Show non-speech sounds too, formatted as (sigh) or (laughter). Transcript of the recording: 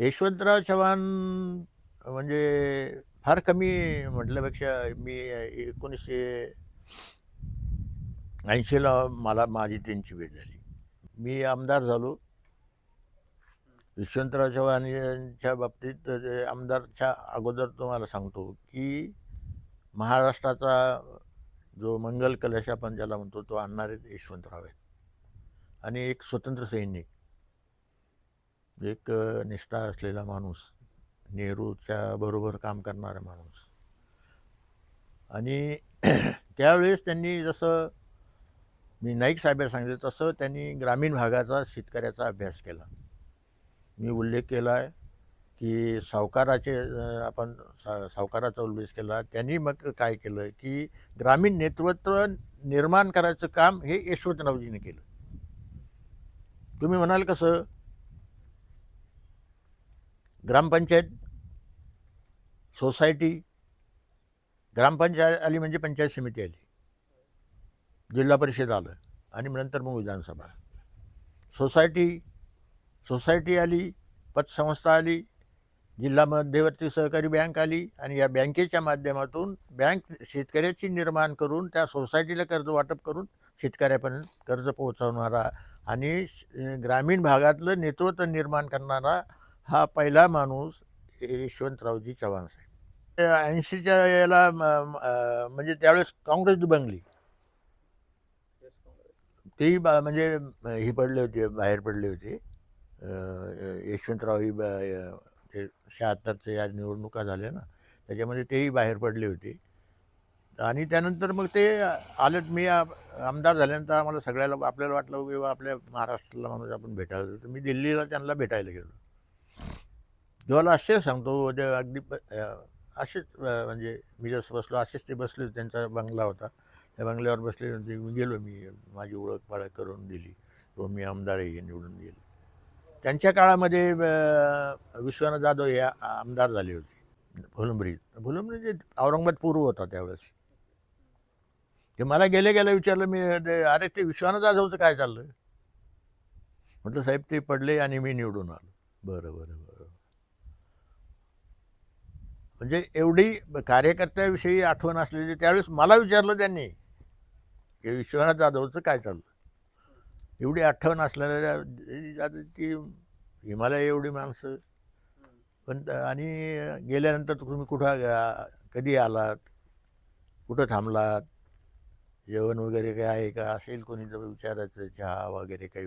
यशवंतराव चव्हाण म्हणजे फार कमी म्हटल्यापेक्षा मी एकोणीसशे ऐंशीला मला माझी त्यांची भेट झाली. मी आमदार झालो. यशवंतराव चव्हाण यांच्या बाबतीत आमदारच्या अगोदर तुम्हाला सांगतो की महाराष्ट्राचा जो मंगल कलश आपण ज्याला म्हणतो तो आणणारे यशवंतराव आहेत. आणि एक स्वतंत्र सैनिक. एक निष्ठा असलेला माणूस नेहरूच्या बरोबर काम करणारा माणूस. आणि (clears throat) त्यावेळेस त्यांनी जसं मी नाईक साहेबांना सांगितलं तसं त्यांनी ग्रामीण भागाचा शेतकऱ्याचा अभ्यास केला. मी उल्लेख केला आहे की सावकाराचे आपण सा सावकाराचा उल्लेख केला. त्यांनी मग काय केलं की ग्रामीण नेतृत्व निर्माण करायचं काम हे यशवंतरावजीने केलं. तुम्ही म्हणाल कसं? ग्रामपंचायत सोसायटी ग्रामपंचायत आली म्हणजे पंचायत समिती आली. जिल्हा परिषद आलं आणि नंतर मग विधानसभा. सोसायटी सोसायटी आली पतसंस्था आली जिल्हा मध्यवर्ती सहकारी बँक आली आणि या बँकेच्या माध्यमातून बँक शेतकऱ्याची निर्माण करून त्या सोसायटीला कर्ज वाटप करून शेतकऱ्यापर्यंत कर्ज पोहोचवणारा आणि श- ग्रामीण भागातलं नेतृत्व निर्माण करणारा हा पहिला माणूस यशवंतरावजी चव्हाण साहेब. ऐंशीच्या याला म- म्हणजे त्यावेळेस काँग्रेस दुबंगली तेही बा म्हणजे ही पडले होते बाहेर पडले होते. यशवंतराव ही ब- ते शहात्तरच्या या निवडणुका झाल्या ना त्याच्यामध्ये तेही बाहेर पडले होते. आणि त्यानंतर मग ते आलं मी आमदार झाल्यानंतर आम्हाला सगळ्याला आपल्याला वाटलं किंवा आपल्या महाराष्ट्राला माणूस आपण भेटायला तर मी दिल्लीला त्यांना भेटायला गेलो. जेव्हा आश्चर्य सांगतो म्हणजे अगदी प- असेच म्हणजे मी जसं बसलो असेच ते बसले त्यांचा बंगला होता. त्या बंगल्यावर बसले होते मी गेलो मी माझी ओळख पाळख करून दिली. व मी आमदारही निवडून गेलो. त्यांच्या काळामध्ये विश्वनाथ जाधव हे आमदार झाले होते फुलंब्री. फुलंब्री ते औरंगाबाद पूर्व होता त्यावेळेस. ते मला गेले गेल्या विचारलं मी अरे ते विश्वनाथ जाधवचं काय चाललं म्हटलं साहेब ते पडले आणि मी निवडून आलो. बरं बरं बरं. म्हणजे एवढी कार्यकर्त्याविषयी आठवण असलेली त्यावेळेस मला विचारलं त्यांनी की विश्वनाथ जाधवचं काय चाललं? एवढी आठवण असलेल्या आता ती हिमालय एवढी माणसं. पण आणि गेल्यानंतर तुम्ही कुठं कधी आलात? कुठं थांबलात? जेवण वगैरे काय आहे का? असेल कोणी जर विचारायचं चहा वगैरे काही?